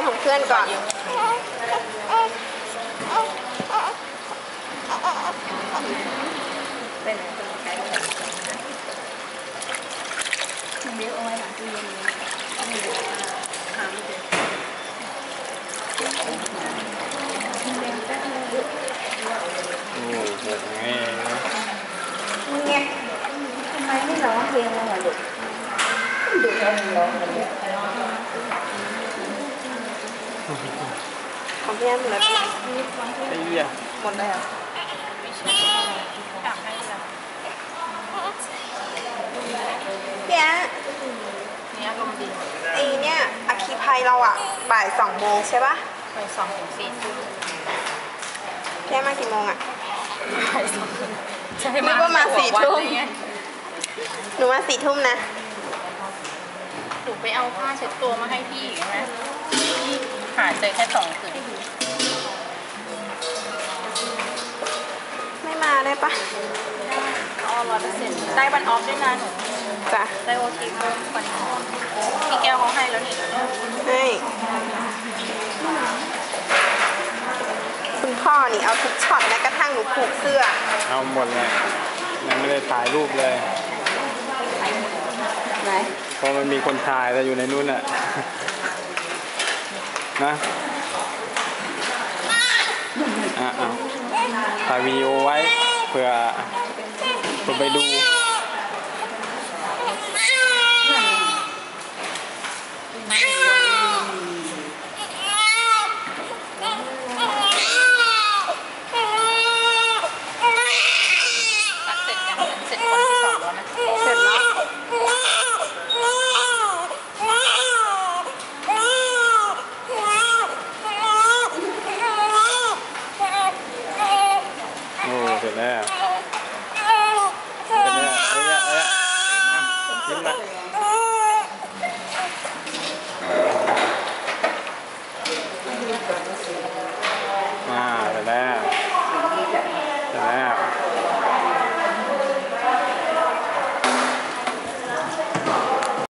นของเพื่อนก่อน เป็นไก่เดี๋ยวเอาไว้หลังตู้เย็นนี้หาไม่เจอโอ้โหแง่ทำไมไม่ร้องเพลงเลยลูกดูแลร้องเลย ของพี่แอมหมดแล้วไอ้เหี้ยหมดแล้วพี่แอมนี่อารมณ์ดีไอ้เนี่ยอาคีภัยเราอะ บ่ายสองโมงใช่ปะไปสองถึงสี่ทุ่มพี่แอมมากี่โมงอะไปสองถึงใช่นึกว่ามาสี่ทุ่มหัววันอะไรเงี้ยหนูมาสี่ทุ่มนะหนูไปเอาผ้าเช็ดตัวมาให้พี่ใช่ไหมพี่หา เจอแค่สองคืนไม่มาได้ปะอ๋อร้อยเปอร์เซ็นต์ได้วันออฟด้วยนะหนูจ้ะได้โอทีเพิ่มวันออฟพี่แก้วเขาให้แล้วนี่ให้คุณพ่อนี่เอาทุกช็อตแม้กระทั่งหนูผูกเสื้อ เอาหมดเลยยังไม่ได้ถ่ายรูปเลยไหนเพราะมันมีคนถ่ายแต่อยู่ในนู้นน่ะ นะอะเอาถ่ายวีดีโอไว้เผื่อคนไปดูไม่ ですよね。